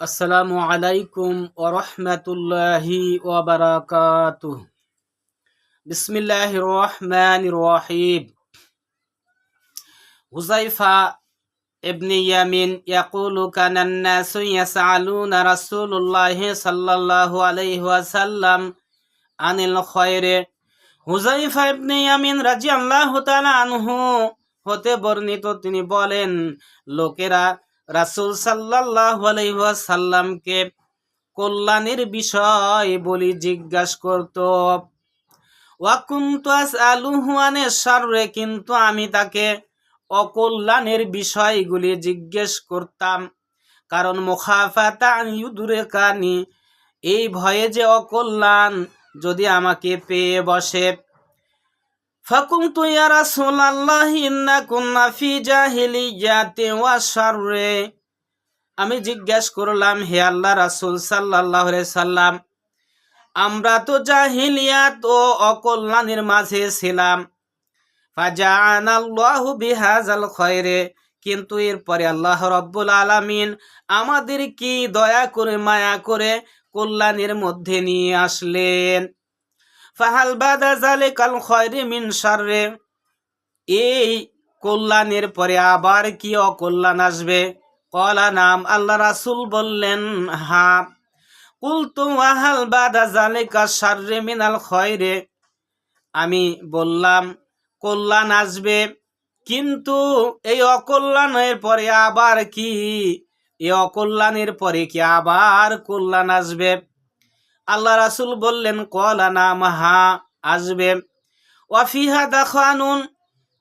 আসসালামু আলাইকুম ওরহমতুল্লাহি ওবরাকাত বিসমিল্লাহ রহমান রহিব হুজাইফা ইবনি ইয়ামিন ইয়াকুলু কানান নাসু রাসূলুল্লাহ সাল্লাল্লাহু আলাইহি ওয়াসাল্লাম আনিল খয়রে। হুজাইফা ইবনে ইয়ামিন রাদিয়াল্লাহু তাআলা আনহু হতে বর্ণিত তিনি বলেন, লোকেরা রাসূল সাল্লাল্লাহু আলাইহি ওয়াসাল্লামকে কল্যাণের বিষয় বলি জিজ্ঞাসা করত। ওয়াকুন্তু আসআলুহু আনিশ শাররে, কিন্তু আমি তাকে অকল্যাণের বিষয়গুলি জিজ্ঞেস করতাম। কারণ মুখাফাতা ইউদুরে কানি এই ভয়ে যে অকল্যাণ যদি আমাকে পেয়ে বসে। ফাকুমতু ইয়া রাসূলাল্লাহ ইন্না কুন্না ফি জাহিলিয়াতি ওয়া শাররে। আমি জিজ্ঞেস করলাম, হে আল্লাহ রাসূল সাল্লাল্লাহু আলাইহি সাল্লাম, আমরা তো জাহিলিয়াত ও অকল্যাণের মাঝে ছিলাম। ফাজাআনাল্লাহু বিহাজাল খয়রে। কিন্তু এরপরে আল্লাহ রব্বুল আলামিন আমাদের কি দয়া করে, মায়া করে কল্যাণের মধ্যে নিয়ে আসলেন? ফাহাল বাদা জালিকাল খয়রে মিন শাররে। এই কল্যাণের পরে আবার কি অকল্যাণ আসবে? কলা নাম আল্লাহ রাসুল বললেন, হা, কুলতু ওয়াহাল বাদা জালিকা শাররে মিনাল খয়রে। আমি বললাম, কল্যাণ আসবে, কিন্তু এই অকল্যাণের পরে আবার কি? এই অকল্যাণের পরে কি আবার কল্যাণ আসবে? আল্লাহ রাসুল বললেন, কলা নাম হা আসবে। ওয়াফিহা দেখানুন,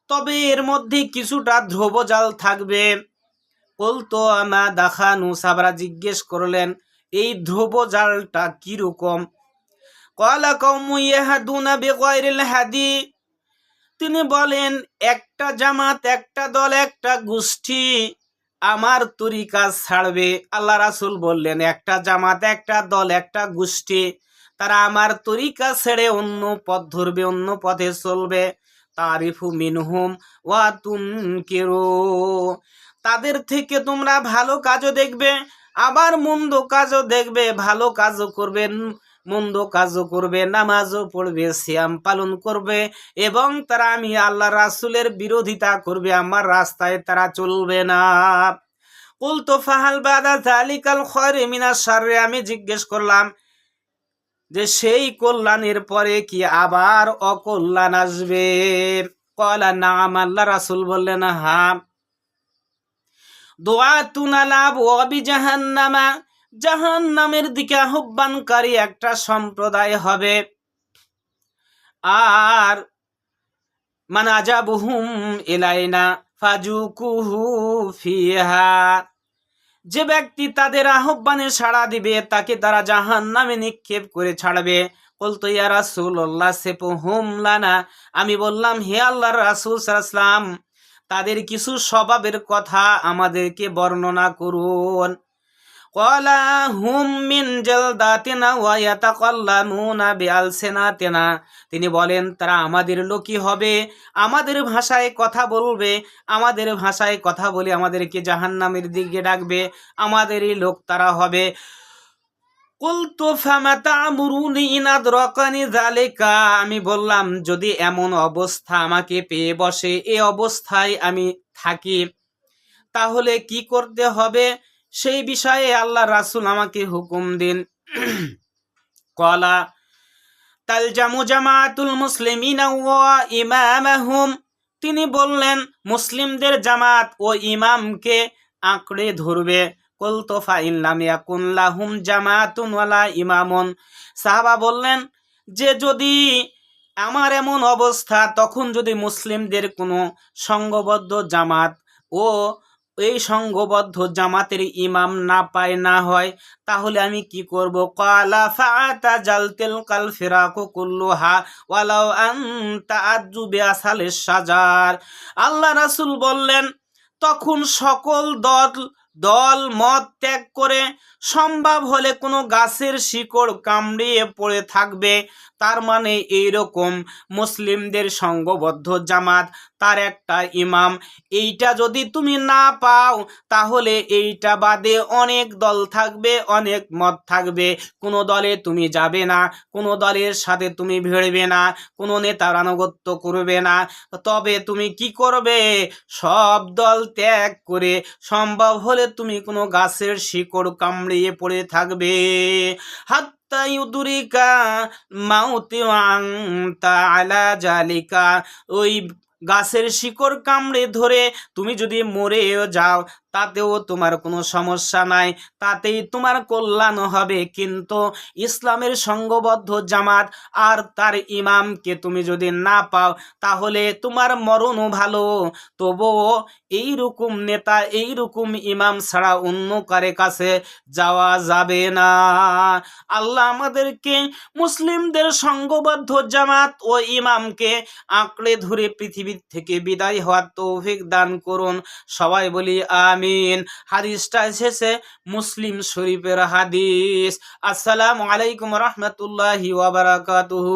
তবে এর মধ্যে কিছুটা ধ্রুবজাল থাকবে। বলতো আমা দেখানু সাবরা জিজ্ঞেস করলেন, এই ধ্রুবজালটা কীরকম? কলা কৌমু ইয়াহাদুনা বেগয়রিল হাদি। তিনি বলেন, একটা জামাত, একটা দল, একটা গোষ্ঠী। আমার তরিকা ছাড়বে। আল্লাহ রাসুল বললেন, একটা জামাত, একটা দল, একটা গোষ্ঠী, তারা আমার তরিকা ছেড়ে অন্য পথ ধরবে, অন্য পথে চলবে। তারিফু মিনহুম ওয়া তুম কেরো তাদের থেকে তোমরা ভালো কাজও দেখবে, আবার মন্দ কাজও দেখবে, ভালো কাজও করবেন মন্দ কাজও করবে, নামাজও পড়বে শ্যাম পালন করবে এবং তারা আমি আল্লাহ রাসুলের বিরোধিতা করবে, আমার রাস্তায় তারা চলবে না। কুল তো ফাহাল বাদা জালিকাল খয়রে মিনা সারে আমি জিজ্ঞেস করলাম যে সেই কল্যাণের পরে কি আবার অকল্যাণ আসবে? কলা, নাম, আল্লাহ রাসুল বললেন, হা। দোয়া তুনালাব অবি জাহান্নামা। জাহান নামের দিকে আহ্বানকারী একটা সম্প্রদায় হবে। আর মানাজাবুহুম ইলাইনা ফাজুকুহু ফিহা। যে ব্যক্তি তাদের আহ্বানে সাড়া দিবে, তাকে তারা জাহান নামে নিক্ষেপ করে ছাড়বে। বলতো ইয়া রাসূলুল্লাহ সেপুহুম লানা। আমি বললাম, হে আল্লাহর রাসূল সাল্লাল্লাহু তাদের কিছু স্বভাবের কথা আমাদেরকে বর্ণনা করুন। কলা হুম ওয়া তিনি বলেন, তারা আমাদের লোকই হবে। আমাদের ভাষায় কথা বলবে। আমাদের ভাষায় কথা বলে আমাদেরকে জাহান্নামের দিকে ডাকবে। আমাদেরই লোক তারা হবে। আমি বললাম, যদি এমন অবস্থা আমাকে পেয়ে বসে, এ অবস্থায় আমি থাকি, তাহলে কি করতে হবে? সেই বিষয়ে আল্লাহ রাসুল আমাকে হুকুম দিন। কলা, তালজামু জামাতুল মুসলিমিন ইমামাহুম। তিনি বললেন, মুসলিমদের জামাত ও ইমামকে আঁকড়ে ধরবে। কলতোফা ইল্লাম ইয়াকুন লাহুম জামাতুন ওয়ালা ইমামুন। সাহাবা বললেন, যে যদি আমার এমন অবস্থা, তখন যদি মুসলিমদের কোনো সংঘবদ্ধ জামাত ও এই সংঘবদ্ধ জামাতের ইমাম না পায়, না হয়, তাহলে আমি কি করব? কালা ফাতা জালতেল কাল ফিরাকু কুল্লুহা ওয়ালাও আনতা আজুবে আসালে সাজার আল্লাহ রাসুল বললেন, তখন সকল দল দল মত ত্যাগ করে সম্ভব হলে কোনো গাছের শিকড় কামড়িয়ে পড়ে থাকবে। তার মানে এইরকম মুসলিমদের সঙ্গবদ্ধ জামাত, তার একটা ইমাম। এইটা যদি তুমি না পাও, তাহলে এইটা বাদে অনেক দল থাকবে, অনেক মত থাকবে। কোনো দলে তুমি যাবে না, কোনো দলের সাথে তুমি ভিড়বে না, কোনো নেতার আনুগত্য করবে না। তবে তুমি কি করবে? সব দল ত্যাগ করে সম্ভব হলে তুমি কোনো গাছের শিকড় কামড়িয়ে পড়ে থাকবে। হাত ইউদুরিকা মাউতি আলা জালিকা। ওই গাছের শিকড় কামড়ে ধরে তুমি যদি মরেও যাও তাতেও তোমার কোনো সমস্যা নাই, তাতেই তোমার কল্যাণ হবে। কিন্তু ইসলামের সঙ্গবদ্ধ জামাত আর তার ইমামকে তুমি যদি না পাও, তাহলে তোমার মরণও ভালো। তবুও এইরকম নেতা, এইরকম ইমাম ছাড়া অন্য কারে কাছে যাওয়া যাবে না। আল্লাহ আমাদেরকে মুসলিমদের সঙ্গবদ্ধ জামাত ও ইমামকে আঁকড়ে ধরে পৃথিবীর থেকে বিদায় হওয়ার তৌফিক দান করুন। সবাই বলি আমিন হাদিসটা এসেছে মুসলিম শরীফের হাদিস। আসসালামু আলাইকুম রহমতুল্লাহি ওয়াবারাকাতুহু